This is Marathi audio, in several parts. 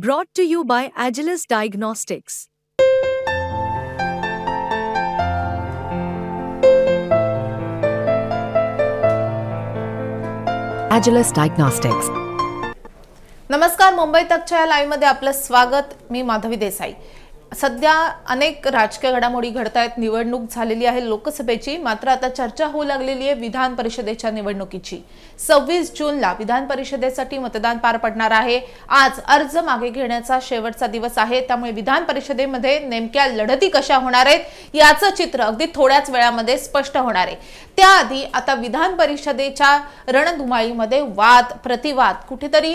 Brought to you by Agilus Diagnostics. Agilus Diagnostics. नमस्कार मुंबई तकच्या या लाईव्हमध्ये आपलं स्वागत मी माधवी देसाई सध्या अनेक राजकीय घडामोडी घडत आहेत निवडणूक झालेली आहे लोकसभेची मात्र आता चर्चा होऊ लागलेली आहे विधान परिषदेच्या निवडणुकीची. सव्वीस जूनला विधान परिषदेसाठी मतदान पार पडणार आहे. आज अर्ज मागे घेण्याचा शेवटचा दिवस आहे त्यामुळे विधान परिषदेमध्ये नेमक्या लढती कशा होणार आहेत याचं चित्र अगदी थोड्याच वेळामध्ये स्पष्ट होणार आहे. त्याआधी आता विधान परिषदेच्या रणधुमाळीमध्ये वाद प्रतिवाद कुठेतरी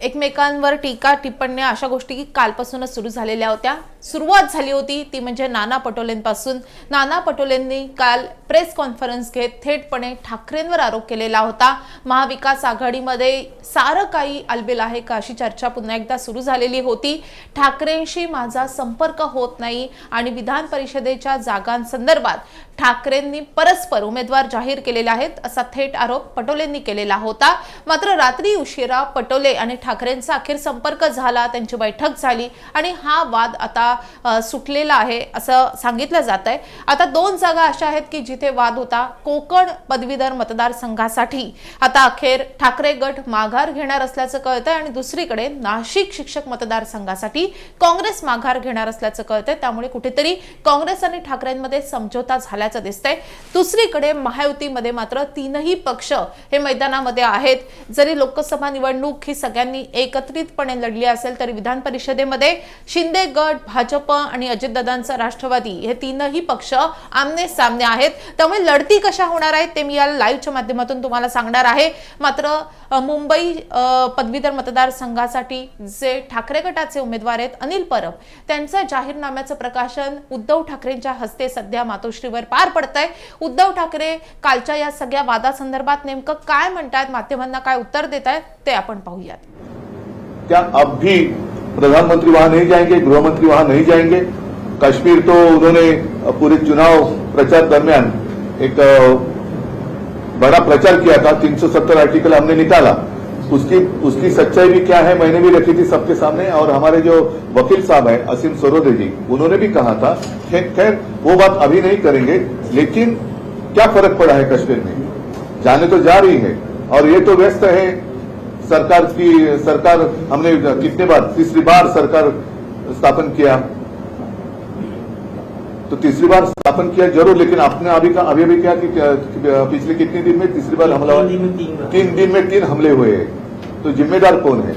एकमेकांवर टीका टिप्पण्या अशा गोष्टी कालपासूनच सुरू झालेल्या होत्या सुरुवात झाली होती ती म्हणजे नाना पटोलेंपासून. नाना पटोलेंनी काल प्रेस कॉन्फरन्स घेत थेटपणे ठाकरेंवर आरोप केलेला होता. महाविकास आघाडीमध्ये सारं काही अलबेल आहे का अशी चर्चा पुन्हा एकदा सुरू झालेली होती. ठाकरेंशी माझा संपर्क होत नाही आणि विधान परिषदेच्या जागांसंदर्भात ठाकरेंनी परस्पर उमेदवार जाहीर केलेले आहेत असा थेट आरोप पटोलेंनी केलेला होता. मात्र रात्री उशिरा पटोले आणि ठाकरेंचा अखेर संपर्क झाला त्यांची बैठक झाली आणि हा वाद आता सुटलेला आहे असं सांगितलं जात आहे आता दोन जागा अशा आहेत की जिथे वाद होता कोकण पदवीधर मतदारसंघासाठी. आता अखेर ठाकरे गट माघार घेणार असल्याचं कळतंय आणि दुसरीकडे नाशिक शिक्षक मतदारसंघासाठी काँग्रेस माघार घेणार असल्याचं कळतंय. त्यामुळे कुठेतरी काँग्रेस आणि ठाकरेंमध्ये समझोता झाला झाल्याचं दिसतंय. दुसरीकडे महायुतीमध्ये मात्र तीनही पक्ष हे मैदानामध्ये आहेत. जरी लोकसभा निवडणूक ही सगळ्यांनी एकत्रितपणे लढली असेल तरी विधान परिषदेमध्ये शिंदे गट भाजप आणि अजितदादांचा राष्ट्रवादी हे तीनही पक्ष आमने सामने आहेत. त्यामुळे लढती कशा होणार आहेत ते मी या लाईव्हच्या माध्यमातून तुम्हाला सांगणार आहे. मात्र मुंबई पदवीधर मतदारसंघासाठी जे ठाकरे गटाचे उमेदवार आहेत अनिल परब त्यांचं जाहीरनाम्याचं प्रकाशन उद्धव ठाकरेंच्या हस्ते सध्या मातोश्रीवर पार पडत आहे उद्धव ठाकरे कालच्या या सगळ्या वादासंदर्भात नेमकं काय म्हणतात माध्यमांना काय उत्तर देत आहेत ते आपण पाहूयात. क्या अब भी प्रधानमंत्री वहां नहीं जाएंगे गृहमंत्री वहां नहीं जाएंगे कश्मीर तो उन्होंने पूरे चुनाव प्रचार दरमियान एक बड़ा प्रचार किया था. 370 आर्टिकल हमने निकाला. उसकी उसकी सच्चाई भी क्या है मैंने भी रखी थी सबके सामने और हमारे जो वकील साहब हैं असीम सरोदे जी उन्होंने भी कहा था खैर वो बात अभी नहीं करेंगे लेकिन क्या फ़र्क पड़ा है कश्मीर में? जाने तो जा रही है और ये तो व्यस्त है। सरकार की सरकार हमने कितने बार तीसरी बार सरकार स्थापन किया। तो तीसरी बार स्थापन किया ज़रूर लेकिन आपने अभी का अभी अभी क्या कि पिछले कितने दिन में तीसरी बार हमला। तीन दिन में तीन हमले हुए हैं। तो जिम्मेदार कौन है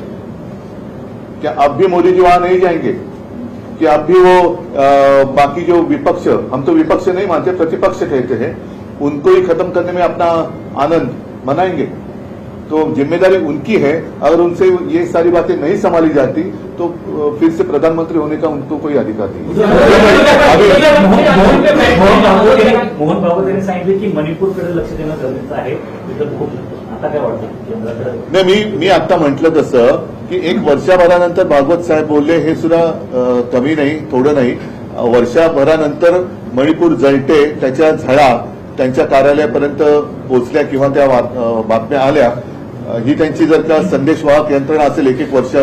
क्या अब भी मोदी जी वहाँ नहीं जाएँगे कि अब भी वो अ, बाकी जो विपक्ष हम तो विपक्ष नहीं मानते प्रतिपक्ष कहते हैं उनको ही खत्म करने में अपना आनंद मनाएँगे तो ज़िम्मेदारी उनकी है अगर उनसे ये सारी बातें नहीं संभाली जाती तो फिर से प्रधानमंत्री होने का उनको कोई अधिकार नहीं मोहन भागवत यांनी- मोहन भागवत यांनी सांगितले की मणिपूरकडे लक्ष देणं नाही मी मी आता म्हटलं तसं की एक वर्षाभरानंतर भागवत साहेब बोलले हे सुद्धा कमी नाही थोडं नाही. वर्षाभरानंतर मणिपूर जळते त्याच्या झळा त्यांच्या कार्यालयापर्यंत पोहोचल्या किंवा त्या बातम्या आल्या. ही त्यांची जर का संदेशवाहक यंत्रणा असेल एक एक वर्ष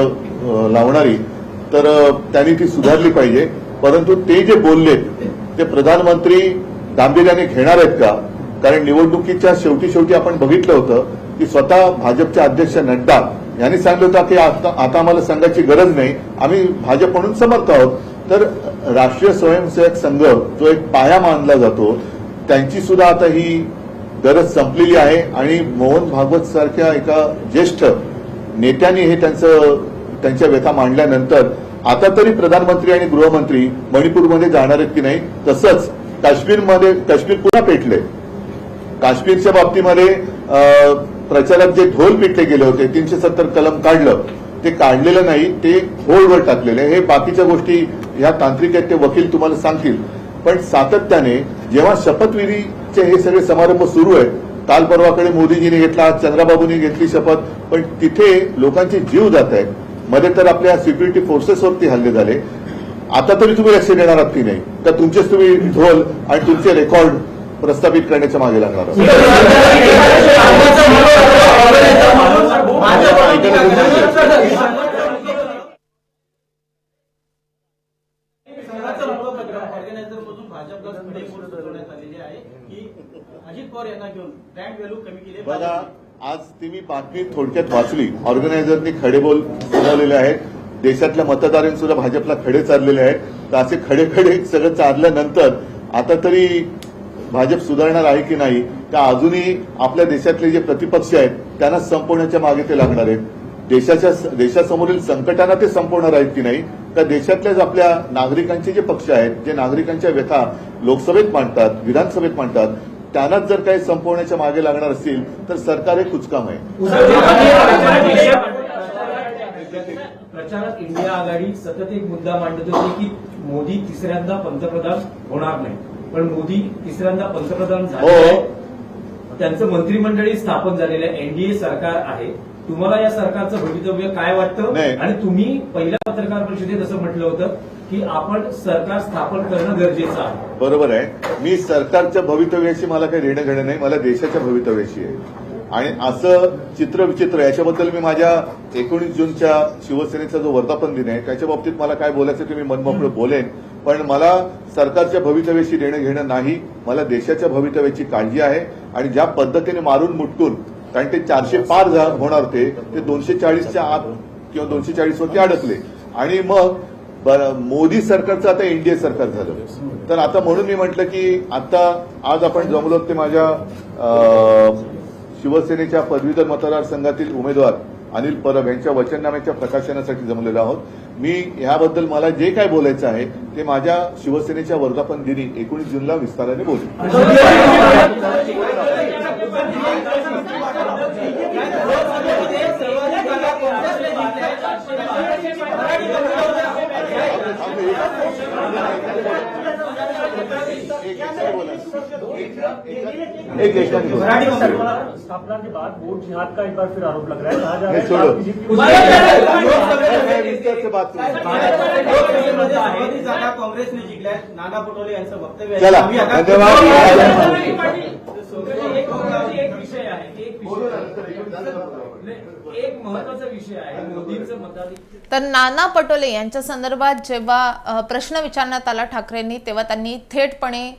लावणारी तर त्यांनी ती सुधारली पाहिजे. परंतु ते जे बोलले ते प्रधानमंत्री गांभीर्याने घेणार आहेत का? कारण निवडणुकीच्या शेवटी शेवटी आपण बघितलं होतं की स्वतः भाजपचे अध्यक्ष नड्डा यांनी सांगितलं होतं की आता आता आम्हाला सांगायची गरज नाही आम्ही भाजप म्हणून समर्थ आहोत. तर राष्ट्रीय स्वयंसेवक संघ जो एक पाया मानला जातो त्यांची सुद्धा आता ही गरज संपलेली आहे. आणि मोहन भागवत सारख्या एका ज्येष्ठ नेत्यांनी हे त्यांचं त्यांच्या व्यथा मांडल्यानंतर आता तरी प्रधानमंत्री आणि गृहमंत्री मणिपूरमध्ये जाणार आहेत की नाही तसंच काश्मीरमध्ये काश्मीर पुन्हा पेटले काश्मीरच्या बाबतीमध्ये प्रचारात जे ढोल पिटले गेले होते तीनशे सत्तर कलम काढलं ते काढलेलं नाही ते होल्डवर टाकलेलं हे बाकीच्या गोष्टी ह्या तांत्रिक आहेत ते वकील तुम्हाला सांगतील. पण सातत्याने जेव्हा शपथविधीचे हे सगळे समारंभ सुरू आहेत काल परवाकडे मोदीजीने घेतला चंद्राबाबूंनी घेतली शपथ पण तिथे लोकांचे जीव जात आहेत. मध्ये तर आपल्या सिक्युरिटी फोर्सेसवरती हल्ले झाले. आता तरी तुम्ही लक्ष देणार आहात की नाही? तर तुमचेच तुम्ही ढोल आणि तुमचे रेकॉर्ड प्रस्थापित करण्याच्या मागे लागणार बघा आज ती मी बातमी थोडक्यात वाचली. ऑर्गनायझरनी खडे बोल सुनावलेले आहेत. देशातल्या मतदारांनी सुद्धा भाजपला खडे चाललेले आहेत. तर असे खडे खडे सगळं चालल्यानंतर आता तरी भाजप सुधारणार आहे की नाही त्या अजूनही आपल्या देशातले जे प्रतिपक्ष आहेत त्यांना संपवण्याच्या मागे ते लागणार आहेत. देशाच्या देशासमोरील संकटांना ते संपवणार आहेत की नाही तर देशातल्याच आपल्या नागरिकांचे जे पक्ष आहेत जे नागरिकांच्या व्यथा लोकसभेत मांडतात विधानसभेत मांडतात त्यांनाच जर काही संपवण्याच्या मागे लागणार असतील तर सरकार हे कुचकाम आहे. प्रचारात इंडिया आघाडी सतत एक मुद्दा मांडत होती की मोदी तिसऱ्यांदा पंतप्रधान होणार नाही पण मोदी तिसऱ्यांदा पंतप्रधान झाले. हो. त्यांचं मंत्रिमंडळी स्थापन झालेलं आहे एनडीए सरकार आहे. तुम्हाला या सरकारचं भवितव्य काय वाटतं. आणि तुम्ही पहिल्या पत्रकार परिषदेत असं म्हटलं होतं की आपण सरकार स्थापन करणं गरजेचं आहे. बरोबर आहे. मी सरकारच्या भवितव्याशी मला काही देणं घेणं नाही. मला देशाच्या भवितव्याशी आहे. आणि असं चित्र विचित्र याच्याबद्दल मी माझ्या एकोणीस जूनच्या शिवसेनेचा जो वर्धापन दिन आहे त्याच्या बाबतीत मला काय बोलायचं ते मी मनमोकळं बोलेन. पण मला सरकारच्या भवितव्याशी देणं घेणं नाही मला देशाच्या भवितव्याची काळजी आहे आणि ज्या पद्धतीने मारून मुटकून कारण ते चारशे पार झा- होणार होते ते दोनशे चाळीसच्या आत किंवा दोनशे चाळीसवरती अडकले. आणि मग मोदी सरकारचं आता एनडीए सरकार झालं. तर आता म्हणून मी म्हटलं की आता आज आपण जमलो ते माझ्या शिवसेनेच्या पदवीधर मतदारसंघातील उमेदवार अनिल परब यांच्या वचननाम्याच्या प्रकाशनासाठी जमलेलो आहोत. मी याबद्दल मला जे काय बोलायचं आहे ते माझ्या शिवसेनेच्या वर्धापन दिनी एकोणीस जूनला विस्ताराने बोलेन एक. स्थापना के बाद वोट जिहाद का एक बार फिर आरोप लग रहा है कहा जा रहा हे है जागा काँग्रेसने जिंकल्या. नाना पटोले यांचं वक्तव्य आहे. एक विषय आहे एक विषय एक महत्त्वाचा विषय आहे मोदींचं तर नाना पटोले यांच्या संदर्भात जेव्हा प्रश्न विचारण्यात आला ठाकरेंनी तेव्हा त्यांनी थेटपणे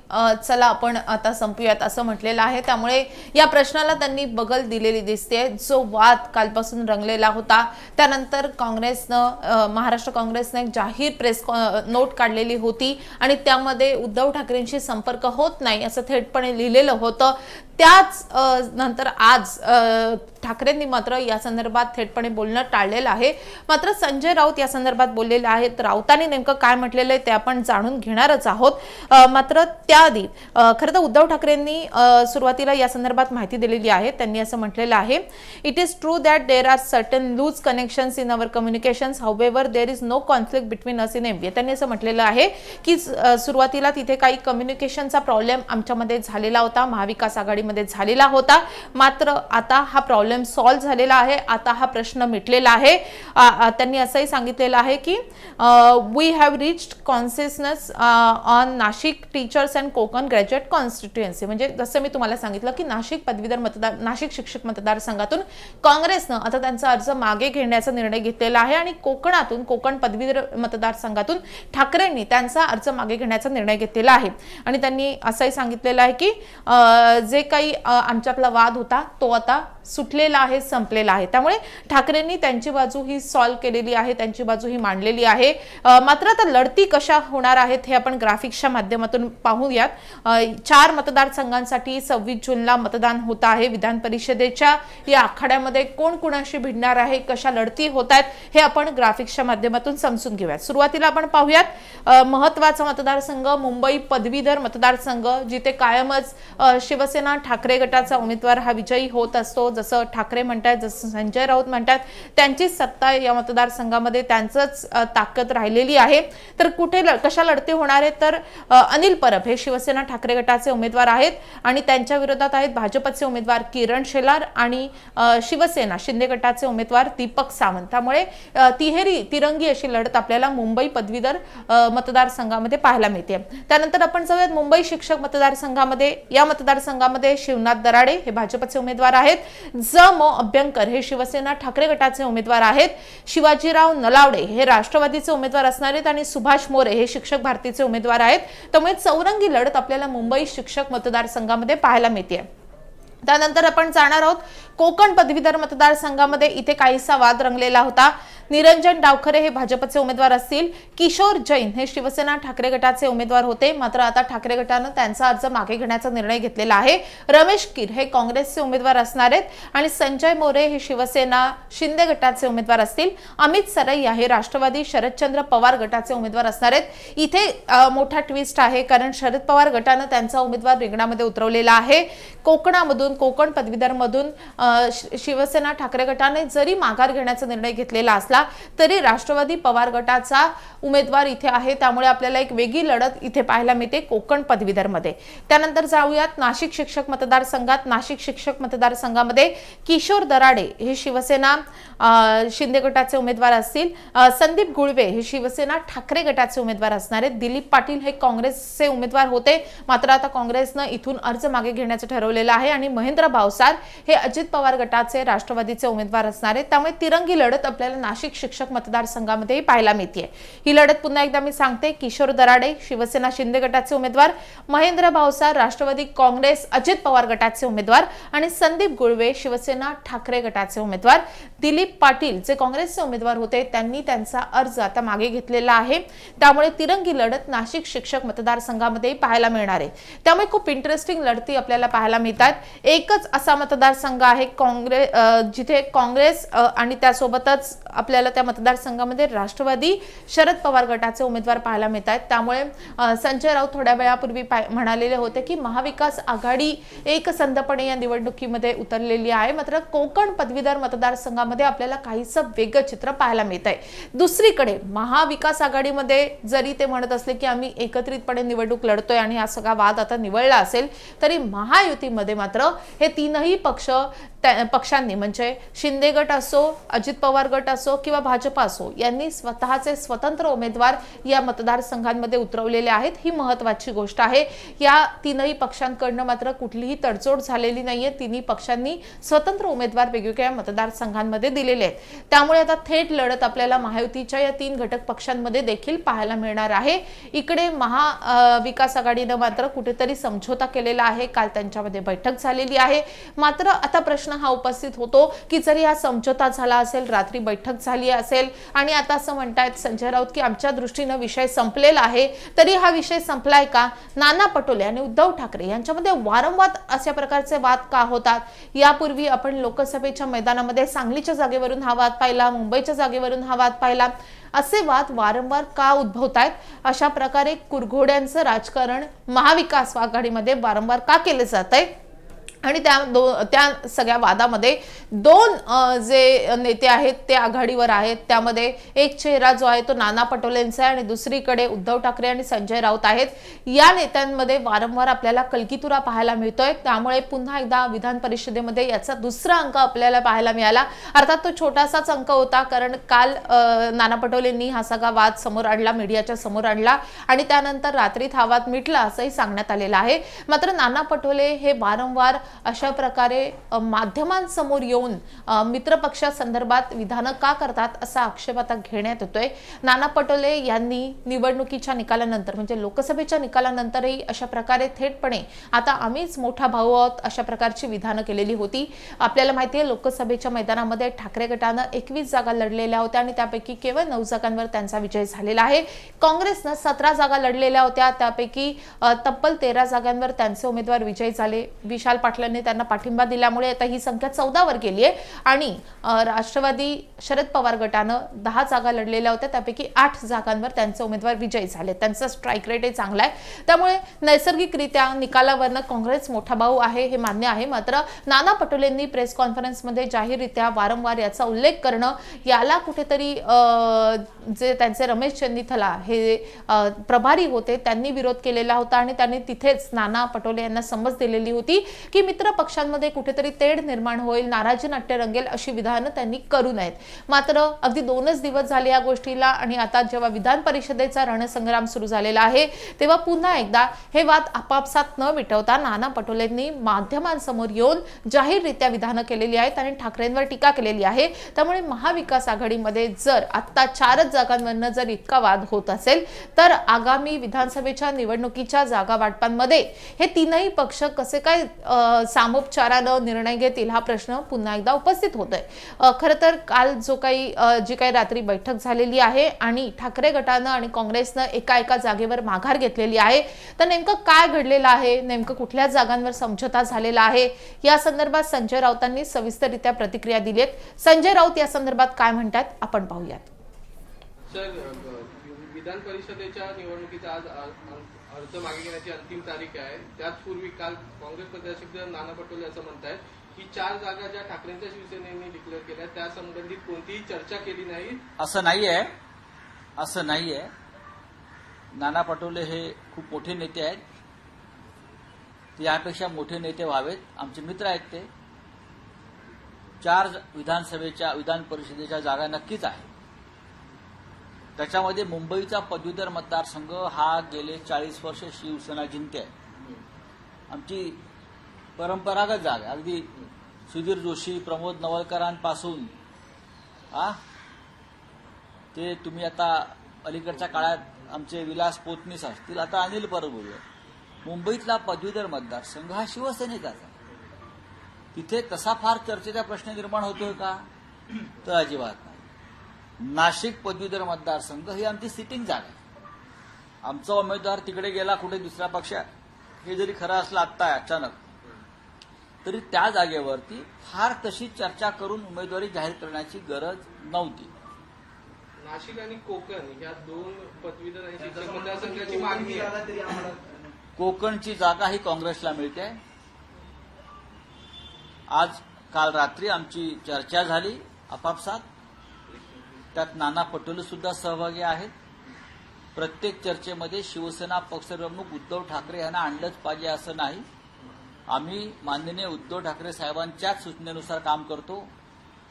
चला आपण आता संपूयात असं म्हटलेलं आहे. त्यामुळे या प्रश्नाला त्यांनी बगल दिलेली दिसते. जो वाद कालपासून रंगलेला होता त्यानंतर काँग्रेसनं महाराष्ट्र काँग्रेसनं एक जाहीर प्रेस कॉ- नोट काढलेली होती आणि त्यामध्ये उद्धव ठाकरेंशी संपर्क होत नाही असं थेटपणे लिहिलेलं होतं. त्याच नंतर आज e, ठाकरेंनी मात्र या संदर्भात थेटपणे बोलणं टाळलेलं आहे. मात्र संजय राऊत या संदर्भात बोललेले आहेत. राऊतांनी नेमकं काय म्हटलेलं आहे ते आपण जाणून घेणारच आहोत. मात्र त्याआधी खरं तर उद्धव ठाकरेंनी सुरुवातीला या संदर्भात माहिती दिलेली आहे. त्यांनी असं म्हटलेलं आहे it is true that there are certain loose connections in our communications however there is no conflict between us in MBA त्यांनी असं म्हटलेलं आहे की सुरुवातीला तिथे काही कम्युनिकेशनचा प्रॉब्लेम आमच्यामध्ये झालेला होता. महाविकास आघाडीमध्ये झालेला होता. मात्र आता हा प्रॉब्लेम सॉल्व्ह झालेला आहे. आता हा प्रश्न मिटलेला आहे. त्यांनी असंही सांगितलेलं आहे की we have reached consciousness on Nashik teachers and Konkan graduate constituency म्हणजे जसं मी तुम्हाला सांगितलं की नाशिक पदवीधर मतदार नाशिक शिक्षक मतदारसंघातून काँग्रेसनं आता त्यांचा अर्ज मागे घेण्याचा निर्णय घेतलेला आहे आणि कोकणातून कोकण पदवीधर मतदारसंघातून ठाकरेंनी त्यांचा अर्ज मागे घेण्याचा निर्णय घेतलेला आहे. आणि त्यांनी असंही सांगितलेलं आहे की जे काही आमच्यातला वाद होता तो आता सुटलेला आहे संपलेला आहे. त्यामुळे ठाकरेंनी त्यांची बाजू ही सॉल्व्ह केलेली आहे त्यांची बाजू ही मांडलेली आहे. मात्र आता लढती कशा होणार आहेत हे आपण ग्राफिक्सच्या माध्यमातून पाहूयात. चार मतदारसंघांसाठी सव्वीस जूनला मतदान होत आहे. विधान परिषदेच्या या आखाड्यामध्ये कोण कोणाशी भिडणार आहे कशा लढती होत आहेत हे आपण ग्राफिक्सच्या माध्यमातून समजून घेऊयात. सुरुवातीला आपण पाहूयात महत्त्वाचा मतदारसंघ मुंबई पदवीधर मतदारसंघ जिथे कायमच शिवसेना ठाकरे गटाचा उमेदवार हा विजयी होत असतो. जसं ठाकरे म्हणतात जसं संजय राऊत म्हणतात त्यांचीच सत्ता या मतदारसंघामध्ये त्यांचंच ताकद राहिलेली आहे. तर कुठे ल- कशा लढती होणार आहेत? तर अनिल परब हे शिवसेना ठाकरे गटाचे उमेदवार आहेत आणि त्यांच्या विरोधात आहेत भाजपचे उमेदवार किरण शेलार आणि शिवसेना शिंदे गटाचे उमेदवार दीपक सावंत. त्यामुळे तिहेरी तिरंगी अशी लढत आपल्याला मुंबई पदवीधर मतदारसंघामध्ये पाहायला मिळते त्यानंतर आपण जाऊयात मुंबई शिक्षक मतदारसंघामध्ये. या मतदारसंघामध्ये शिवनाथ दराडे हे भाजपचे उमेदवार आहेत. ज मो अभ्यंकर हे शिवसेना ठाकरे गटाचे उमेदवार आहेत. शिवाजीराव नलावडे हे राष्ट्रवादीचे उमेदवार असणार आहेत आणि सुभाष मोरे हे शिक्षक भारतीचे उमेदवार आहेत. त्यामुळे चौरंगी लढत आपल्याला मुंबई शिक्षक मतदारसंघामध्ये पाहायला मिळते त्यानंतर आपण जाणार आहोत कोकण पदवीधर मतदारसंघामध्ये. इथे काहीसा वाद रंगलेला होता. निरंजन डावखरे हे भाजपचे उमेदवार असतील. किशोर जैन हे शिवसेना ठाकरे गटाचे उमेदवार होते. मात्र आता ठाकरे गटानं त्यांचा अर्ज मागे घेण्याचा निर्णय घेतलेला आहे. रमेश किर हे काँग्रेसचे उमेदवार असणार आहेत आणि संजय मोरे हे शिवसेना शिंदे गटाचे उमेदवार असतील. अमित सरैया हे राष्ट्रवादी शरदचंद्र पवार गटाचे उमेदवार असणार आहेत. इथे मोठा ट्विस्ट आहे कारण शरद पवार गटानं त्यांचा उमेदवार रिंगणामध्ये उतरवलेला आहे. कोकणामधून कोकण पदवीधरमधून शि- शिवसेना ठाकरे गटाने जरी माघार घेण्याचा निर्णय घेतलेला असला तरी राष्ट्रवादी पवार गटाचा उमेदवार इथे आहे. त्यामुळे आपल्याला एक वेगळी लढत इथे पाहायला मिळते कोकण पदवीधरमध्ये. त्यानंतर जाऊयात नाशिक शिक्षक मतदारसंघात. नाशिक शिक्षक मतदारसंघामध्ये किशोर दराडे हे शिवसेना शिंदे गटाचे उमेदवार असतील. संदीप गुळवे हे शिवसेना ठाकरे गटाचे उमेदवार असणारे दिलीप पाटील हे काँग्रेसचे उमेदवार होते. मात्र आता काँग्रेसनं इथून अर्ज मागे घेण्याचं ठरवलेलं आहे आणि महेंद्र भावसार हे अजित पवार गटाचे राष्ट्रवादीचे उमेदवार असणार. आहेत त्यामुळे तिरंगी लढत आपल्याला नाशिक शिक्षक मतदारसंघामध्येही पाहायला मिळते ही लढत पुन्हा एकदा मी सांगते. किशोर दराडे शिवसेना शिंदे गटाचे उमेदवार महेंद्र भावसार राष्ट्रवादी काँग्रेस अजित पवार गटाचे उमेदवार आणि संदीप गुळवे शिवसेना ठाकरे गटाचे उमेदवार. दिलीप पाटील जे काँग्रेसचे उमेदवार होते त्यांनी त्यांचा अर्ज आता मागे घेतलेला आहे. त्यामुळे तिरंगी लढत नाशिक शिक्षक मतदारसंघामध्ये पाहायला मिळणार आहे. त्यामुळे खूप इंटरेस्टिंग लढती आपल्याला पाहायला मिळतात. एकच असा मतदारसंघ आहे काँग्रेस जिथे काँग्रेस आणि त्यासोबतच आपल्याला त्या मतदारसंघामध्ये राष्ट्रवादी शरद पवार गटाचे उमेदवार पाहायला मिळत आहेत. त्यामुळे संजय राऊत थोड्या वेळापूर्वी पाय- म्हणालेले होते की महाविकास आघाडी एकसंधपणे या निवडणुकीमध्ये उतरलेली आहे. मात्र कोकण पदवीधर मतदारसंघामध्ये आपल्याला काहीसं वेगळं चित्र पाहायला मिळत आहे. दुसरीकडे महाविकास आघाडीमध्ये जरी ते म्हणत असले की आम्ही एकत्रितपणे निवडणूक लढतोय आणि हा सगळा वाद आता निवडला असेल तरी महायुतीमध्ये मात्र हे तीनही पक्ष त्या- पक्षांनी म्हणजे शिंदे गट असो अजित पवार गट असो किंवा भाजप असो यांनी स्वतःचे स्वतंत्र उमेदवार या मतदारसंघांमध्ये उतरवलेले आहेत. ही महत्वाची गोष्ट आहे. या तीनही पक्षांकडनं मात्र कुठलीही तडजोड झालेली नाहीये. तिन्ही पक्षांनी स्वतंत्र उमेदवार वेगवेगळ्या मतदारसंघांमध्ये दिलेले आहेत. त्यामुळे आता थेट लढत आपल्याला महायुतीच्या या तीन घटक पक्षांमध्ये देखील पाहायला मिळणार आहे. इकडे महा विकास आघाडीनं मात्र कुठेतरी समझोता केलेला आहे. काल त्यांच्यामध्ये बैठक झालेली आहे. मात्र आता प्रश्न हा उपस्थित होतो की जरी हा समझोता झाला असेल रात्री बैठक झाली असेल. आणि आता असं म्हणतायत संजय राऊत की आमच्या दृष्टीनं विषय संपलेला आहे. तरी हा विषय संपलाय का? नाना पटोले आणि उद्धव ठाकरे यांच्यामध्ये वारंवार अशा प्रकारचे वाद का होतात? यापूर्वी आपण लोकसभेच्या मैदानामध्ये सांगलीच्या जागेवरून हा वाद पाहिला मुंबईच्या जागेवरून हा वाद पाहिला. असे वाद वारंवार का उद्भवत आहेत अशा प्रकारे कुरघोड्यांचं राजकारण महाविकास आघाडीमध्ये वारंवार का केलं जात आहे आणि त्या दो त्या सगळ्या वादामध्ये दोन जे नेते आहेत ते आघाडीवर आहेत. त्यामध्ये एक चेहरा जो आहे तो नाना पटोलेंचा आहे आणि दुसरीकडे उद्धव ठाकरे आणि संजय राऊत आहेत. या नेत्यांमध्ये वारंवार आपल्याला कलकीतुरा पाहायला मिळतोय. त्यामुळे पुन्हा एकदा विधान परिषदेमध्ये याचा दुसरा अंक आपल्याला पाहायला मिळाला. अर्थात तो छोटासाच अंक होता कारण काल नाना पटोलेंनी हा सगळा वाद समोर आणला मीडियाच्या समोर आणला आणि त्यानंतर रात्रीत हा वाद मिटला असंही सांगण्यात आलेलं आहे. मात्र नाना पटोले हे वारंवार अशा प्रकारे माध्यमांसमोर येऊन मित्रपक्षासंदर्भात विधानं का करतात असा आक्षेप आता घेण्यात येतोय. नाना पटोले यांनी निवडणुकीच्या निकालानंतर म्हणजे लोकसभेच्या निकालानंतरही अशा प्रकारे थेटपणे आता आम्हीच मोठा भाऊ आहोत अशा प्रकारची विधानं केलेली होती. आपल्याला माहिती आहे लोकसभेच्या मैदानामध्ये ठाकरे गटानं एकवीस जागा लढलेल्या होत्या आणि त्यापैकी केवळ नऊ जागांवर त्यांचा विजय झालेला आहे. काँग्रेसनं सतरा जागा लढलेल्या होत्या त्यापैकी तब्बल तेरा जागांवर त्यांचे उमेदवार विजयी झाले. विशाल पाटला पाटलांनी त्यांना पाठिंबा दिल्यामुळे आता ही संख्या चौदावर गेली आहे. आणि राष्ट्रवादी शरद पवार गटानं दहा जागा लढलेल्या होत्या. त्यापैकी आठ जागांवर त्यांचे उमेदवार विजयी झाले. त्यांचा स्ट्राईक रेटही चांगला आहे. त्यामुळे नैसर्गिकरित्या निकालावरनं काँग्रेस मोठा भाऊ आहे हे मान्य आहे. मात्र नाना पटोलेंनी प्रेस कॉन्फरन्समध्ये जाहीररित्या वारंवार याचा उल्लेख करणं याला कुठेतरी जे त्यांचे रमेश चंदीथला हे प्रभारी होते त्यांनी विरोध केलेला होता आणि त्यांनी तिथेच नाना पटोले यांना समज दिलेली होती की मित्र पक्षांमध्ये कुठेतरी तेढ निर्माण होईल नाराजी नाट्य रंगेल अशी विधानं त्यांनी करू नयेत. मात्र अगदी दोनच दिवस झाले या गोष्टीला आणि आता जेव्हा विधान परिषदेचा रणसंग्राम सुरू झालेला आहे तेव्हा पुन्हा एकदा हे वाद आपापसात न मिटवता नाना पटोलेंनी माध्यमांसमोर येऊन जाहीररित्या विधानं केलेली आहेत आणि ठाकरेंवर टीका केलेली आहे. त्यामुळे महाविकास आघाडीमध्ये जर आत्ता चारच जागांवरनं जर इतका वाद होत असेल तर आगामी विधानसभेच्या निवडणुकीच्या जागा वाटपांमध्ये हे तीनही पक्ष कसे काय सामोपचारानं निर्णय घेतील हा प्रश्न पुन्हा एकदा उपस्थित होतोय. खरं तर काल जो काही जी काही रात्री बैठक झालेली आहे आणि ठाकरे गटानं आणि काँग्रेसनं एका एका जागेवर माघार घेतलेली आहे तर नेमकं काय घडलेलं आहे? नेमकं कुठल्या जागांवर समझोता झालेला आहे? या संदर्भात संजय राऊतांनी सविस्तररित्या प्रतिक्रिया दिली आहेत संजय राऊत या संदर्भात काय म्हणतात? आपण पाहूयात. विधान परिषदेच्या निवडणुकीचा आज अर्ज मागे घेण्याची अंतिम तारीख आहे. त्याचपूर्वी काल काँग्रेस प्रदेशाध्यक्ष नाना पटोले असं म्हणतायत की चार जागा ज्या ठाकरेंच्या शिवसेनेने डिक्लेअर केल्या त्या संबंधित कोणतीही चर्चा केली नाही. असं नाही आहे असं नाही आहे नाना पटोले हे खूप मोठे नेते आहेत. ते यापेक्षा मोठे नेते व्हावेत. आमचे मित्र आहेत ते. चार विधानसभेच्या विधान परिषदेच्या जागा नक्कीच आहे त्याच्यामध्ये मुंबईचा पदवीधर मतदारसंघ हा गेले चाळीस वर्ष शिवसेना जिंकते. आहे आमची परंपरागत जागा. अगदी सुधीर जोशी प्रमोद नवलकरांपासून आ ते तुम्ही आता अलीकडच्या काळात आमचे विलास पोतनीस असतील. आता अनिल परब मुंबईतला पदवीधर मतदारसंघ हा शिवसेनेचाच तिथे तसा फार चर्चेचा प्रश्न निर्माण होतोय का? तर अजिबात नाही. नाशिक पदवीधर मतदारसंघ ही आमची सिटिंग जागा आहे. आमचा उमेदवार तिकडे गेला कुठे दुसऱ्या पक्षात हे जरी खरं असलं आत्ता अचानक. तरी त्या जागेवरती फार तशी चर्चा करून उमेदवारी जाहीर करण्याची गरज नव्हती. नाशिक आणि कोकण या दोन पदवीधर मतदारसंघाची मागणी कोकणची जागा ही काँग्रेसला मिळते. आज काल रात्री आमची चर्चा झाली आपापसात. त्यात नाना पटोले सुद्धा सहभागी आहेत. प्रत्येक चर्चेमध्ये शिवसेना पक्षप्रमुख उद्धव ठाकरे यांना आणलंच पाहिजे असं नाही. आम्ही माननीय उद्धव ठाकरे साहेबांच्याच सूचनेनुसार काम करतो.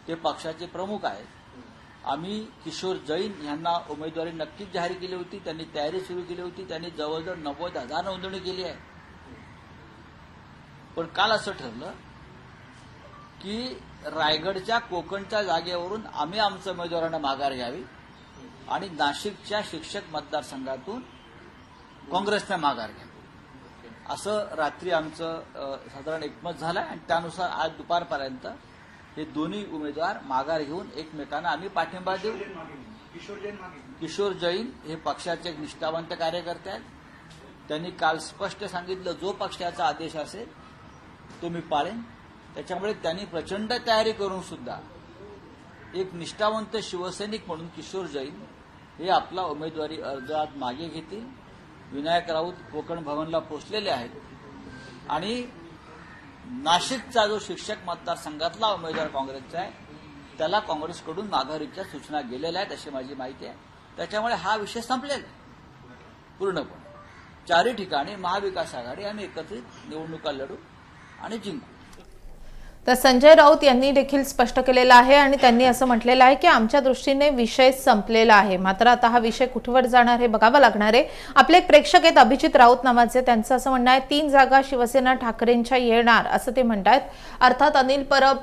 ते पक्षाचे प्रमुख आहेत. आम्ही किशोर जैन यांना उमेदवारी नक्कीच जाहीर केली होती. त्यांनी तयारी सुरू केली होती. त्यांनी जवळजवळ नव्वद हजार नोंदणी केली आहे. पण काल असं ठरलं की रायगडच्या कोकणच्या जागेवरून आम्ही आमच्या उमेदवारांना माघार घ्यावी आणि नाशिकच्या शिक्षक मतदारसंघातून काँग्रेसनं माघार घ्यावी. असं रात्री आमचं साधारण एकमत झालं आणि त्यानुसार आज दुपारपर्यंत हे दोन्ही उमेदवार माघार घेऊन एकमेकांना आम्ही पाठिंबा देऊ. किशोर जैन हे पक्षाचे एक निष्ठावंत कार्यकर्ते आहेत. त्यांनी काल स्पष्ट सांगितलं जो पक्षाचा आदेश असेल तो मी पाळेन. त्याच्यामुळे त्यांनी प्रचंड तयारी करून सुद्धा एक निष्ठावंत शिवसैनिक म्हणून किशोर जैन हे आपला उमेदवारी अर्ज आज मागे घेतील. विनायक राऊत कोकण भवनला पोचलेले आहेत. आणि नाशिकचा जो शिक्षक मतदारसंघातला उमेदवार काँग्रेसचा आहे त्याला काँग्रेसकडून माघारीच्या सूचना गेलेल्या आहेत अशी माझी माहिती आहे. त्याच्यामुळे हा विषय संपलेला आहे. पूर्णपणे. चारही ठिकाणी महाविकास आघाडी आम्ही एकत्रित निवडणुका लढू आणि जिंकू. तर संजय राऊत यांनी देखील स्पष्ट केलेलं आहे आणि त्यांनी असं म्हटलेलं आहे की आमच्या दृष्टीने विषय संपलेला आहे. मात्र आता हा विषय कुठवर जाणार हे बघावं लागणार आहे. आपले प्रेक्षक आहेत अभिजित राऊत नावाचे. त्यांचं असं म्हणणं आहे तीन जागा शिवसेना ठाकरेंच्या येणार असं ते म्हणतात अर्थात अनिल परब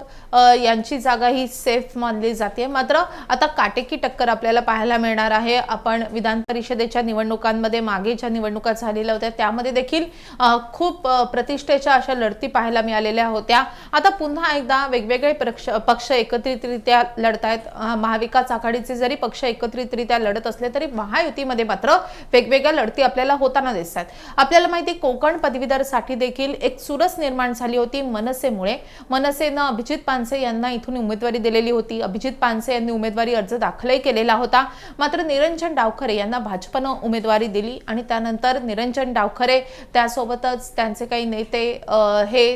यांची जागा ही सेफ मानली जाते. मात्र आता काटेकी टक्कर आपल्याला पाहायला मिळणार आहे. आपण विधान परिषदेच्या निवडणुकांमध्ये मागे ज्या निवडणुका झालेल्या होत्या त्यामध्ये देखील खूप प्रतिष्ठेच्या अशा लढती पाहायला मिळालेल्या होत्या. आता पुन्हा एकदा वेगवेगळे पक्ष पक्ष एकत्रितरित्या लढत आहेत महाविकास आघाडीचे जरी पक्ष एकत्रितरित्या लढत असले तरी महायुतीमध्ये मात्र वेगवेगळ्या लढती आपल्याला होताना दिसतात. आपल्याला माहिती आहे, कोकण पदवीधरसाठी देखील एक चुरस निर्माण झाली होती मनसेमुळे. मनसेनं अभिजित पानसे यांना इथून उमेदवारी दिलेली होती. अभिजित पानसे यांनी उमेदवारी अर्ज दाखलही केलेला होता. मात्र निरंजन डावखरे यांना भाजपनं उमेदवारी दिली आणि त्यानंतर निरंजन डावखरे त्यासोबतच त्यांचे काही नेते हे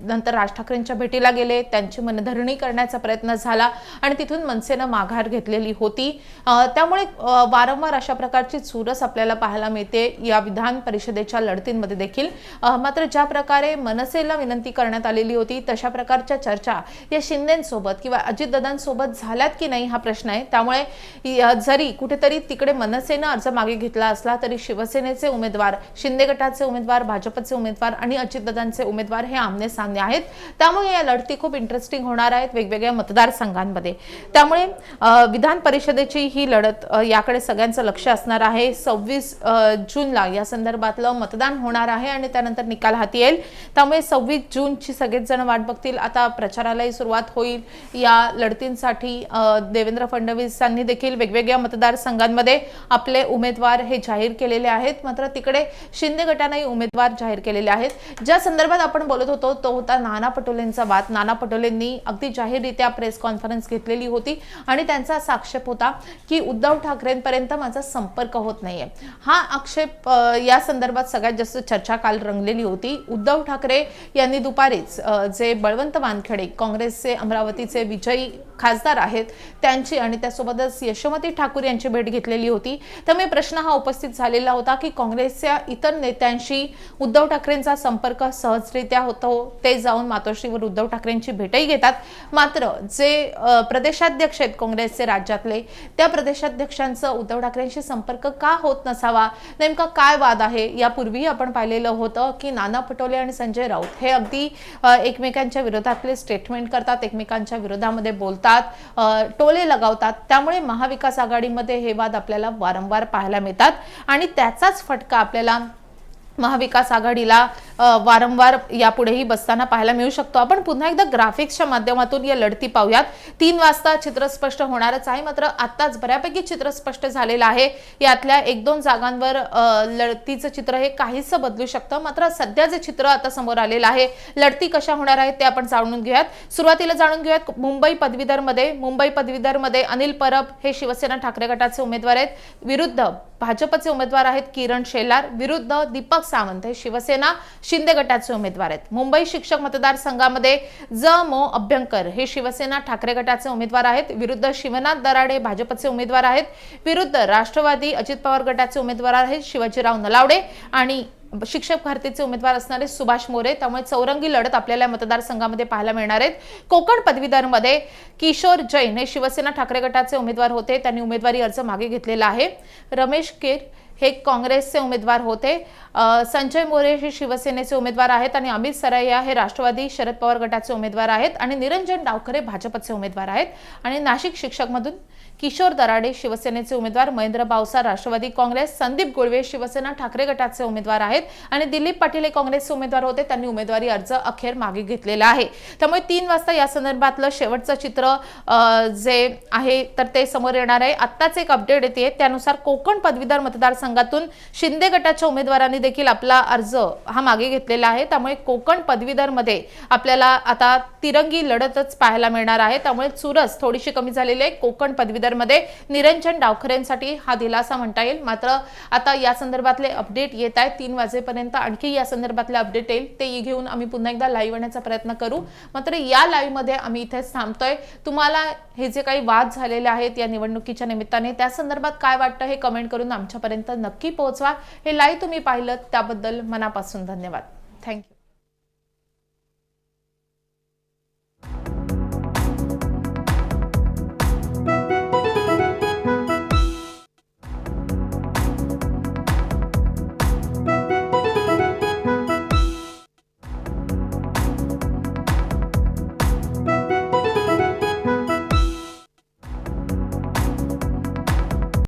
नंतर राज ठाकरेंच्या भेटीला गेले त्यांची मनधरणी करण्याचा प्रयत्न झाला आणि तिथून मनसेनं माघार घेतलेली होती. त्यामुळे वारंवार अशा प्रकारची चुरस आपल्याला पाहायला मिळते या विधान परिषदेच्या लढतींमध्ये देखील. मात्र ज्या प्रकारे मनसेला विनंती करण्यात आलेली होती तशा प्रकारच्या चर्चा या शिंदेसोबत किंवा अजितदादांसोबत झाल्यात की नाही हा प्रश्न आहे. त्यामुळे य- जरी कुठेतरी तिकडे मनसेनं अर्ज मागे घेतला असला तरी शिवसेनेचे उमेदवार शिंदे गटाचे उमेदवार भाजपचे उमेदवार आणि अजितदादांचे उमेदवार हे आमने सामने आहेत. त्यामुळे त्यामुळे या लढती खूप इंटरेस्टिंग होणार आहेत वेगवेगळ्या मतदारसंघांमध्ये त्यामुळे विधान परिषदेची ही लढत याकडे सगळ्यांचं लक्ष असणार आहे. सव्वीस जूनला या संदर्भातलं मतदान होणार आहे आणि त्यानंतर निकाल हाती येईल. त्यामुळे सव्वीस जूनची सगळेच जण वाट बघतील. आता प्रचारालाही सुरुवात होईल. या लढतींसाठी देवेंद्र फडणवीसांनी देखील वेगवेगळ्या मतदारसंघांमध्ये आपले उमेदवार हे जाहीर केलेले आहेत. मात्र तिकडे शिंदे गटानेही उमेदवार जाहीर केलेले आहेत. ज्या संदर्भात आपण बोलत होतो तो होता नाना पटोलेंचा वाद. नाना पटोलेंनी अगदी जाहीररित्या प्रेस कॉन्फरन्स घेतलेली होती आणि त्यांचा असा आक्षेप होता की उद्धव ठाकरेंपर्यंत माझा संपर्क होत नाहीये. हा आक्षेप या संदर्भात सगळ्यात जास्त चर्चा काल रंगलेली होती. उद्धव ठाकरे यांनी दुपारीच जे बळवंत वानखेडे काँग्रेसचे अमरावतीचे विजयी खासदार आहेत त्यांची आणि त्यासोबतच यशोमती ठाकूर यांची भेट घेतलेली होती. त्यामुळे प्रश्न हा उपस्थित झालेला होता की काँग्रेसच्या इतर नेत्यांशी उद्धव ठाकरेंचा संपर्क सहजरित्या होतो ते जाऊन मातोश्रीवर उद्धव ठाकरेंची भेटही घेतात. मात्र जे प्रदेशाध्यक्ष आहेत काँग्रेसचे राज्यातले त्या प्रदेशाध्यक्षांचं उद्धव ठाकरेंशी संपर्क का होत नसावा नेमका काय वाद आहे यापूर्वीही आपण पाहिलेलं होतं की नाना पटोले आणि संजय राऊत हे अगदी एकमेकांच्या विरोधातले स्टेटमेंट करतात एकमेकांच्या विरोधामध्ये बोलतात. अ, टोले लगावतात. त्यामुळे महाविकास आघाडीमध्ये हे वाद आपल्याला वारंवार पाहायला मिळतात. आणि त्याचाच फटका आपल्याला महाविकास आघाडीला वारंवार यापुढेही बसताना पाहायला मिळू शकतो. आपण पुन्हा एकदा ग्राफिक्सच्या माध्यमातून या लढती पाहूयात. तीन वाजता चित्र स्पष्ट होणारच आहे. मात्र आत्ताच बऱ्यापैकी चित्र स्पष्ट झालेलं आहे. यातल्या एक दोन जागांवर लढतीचं चित्र हे काहीसं बदलू शकतं. मात्र सध्या जे चित्र आता समोर आलेलं आहे लढती कशा होणार आहेत ते आपण जाणून घेऊयात. सुरुवातीला जाणून घेऊयात मुंबई पदवीधरमध्ये. मुंबई पदवीधरमध्ये अनिल परब हे शिवसेना ठाकरे गटाचे उमेदवार आहेत. विरुद्ध भाजपचे उमेदवार आहेत किरण शेलार. विरुद्ध दीपक सावंत हे शिवसेना शिंदे गटाचे उमेदवार आहेत. मुंबई शिक्षक मतदारसंघामध्ये ज मो अभ्यंकर हे शिवसेना ठाकरे गटाचे उमेदवार आहेत. विरुद्ध शिवनाथ दराडे भाजपचे उमेदवार आहेत. विरुद्ध राष्ट्रवादी अजित पवार गटाचे उमेदवार आहेत शिवाजीराव नलावडे आणि शिक्षक भारतीचे उमेदवार असणारे सुभाष मोरे. त्यामुळे चौरंगी लढत आपल्याला मतदारसंघामध्ये पाहायला मिळणार आहेत. कोकण पदवीधरमध्ये किशोर जैन हे शिवसेना ठाकरे गटाचे उमेदवार होते. त्यांनी उमेदवारी अर्ज मागे घेतलेला आहे. रमेश केर हे काँग्रेसचे उमेदवार होते. संजय मोरे हे शिवसेनेचे उमेदवार आहेत आणि अमित सरैया हे राष्ट्रवादी शरद पवार गटाचे उमेदवार आहेत आणि निरंजन डावखरे भाजपचे उमेदवार आहेत. आणि नाशिक शिक्षकमधून किशोर दराडे शिवसेनेचे उमेदवार महेंद्र बावसा राष्ट्रवादी काँग्रेस संदीप गुळवे शिवसेना ठाकरे गटाचे उमेदवार आहेत. आणि दिलीप पाटील हे काँग्रेसचे उमेदवार होते. त्यांनी उमेदवारी अर्ज अखेर मागे घेतलेला आहे. त्यामुळे तीन वाजता या संदर्भातलं शेवटचं चित्र जे आहे तर ते समोर येणार आहे. आत्ताच एक अपडेट येते त्यानुसार कोकण पदवीधर मतदारसंघातून शिंदे गटाच्या उमेदवारांनी देखील आपला अर्ज हा मागे घेतलेला आहे. त्यामुळे कोकण पदवीधरमध्ये आपल्याला आता तिरंगी लढतच पाहायला मिळणार आहे. त्यामुळे चुरस थोडीशी कमी झालेली आहे. कोकण पदवीधरमध्ये निरंजन डावखरेंसाठी हा दिलासा म्हणता येईल. मात्र आता या संदर्भातले अपडेट येत आहेत. तीन वाजेपर्यंत आणखी या संदर्भातले अपडेट येईल. ते घेऊन आम्ही पुन्हा एकदा लाईव्ह येण्याचा प्रयत्न करू. मात्र या लाईव्हमध्ये आम्ही इथेच थांबतोय. तुम्हाला हे जे काही वाद झालेले आहेत या निवडणुकीच्या निमित्ताने त्या संदर्भात काय वाटतं हे कमेंट करून आमच्यापर्यंत नक्की पोहोचवा. हे लाईव्ह तुम्ही पाहिलं त्याबद्दल मनापासून धन्यवाद. थँक्यू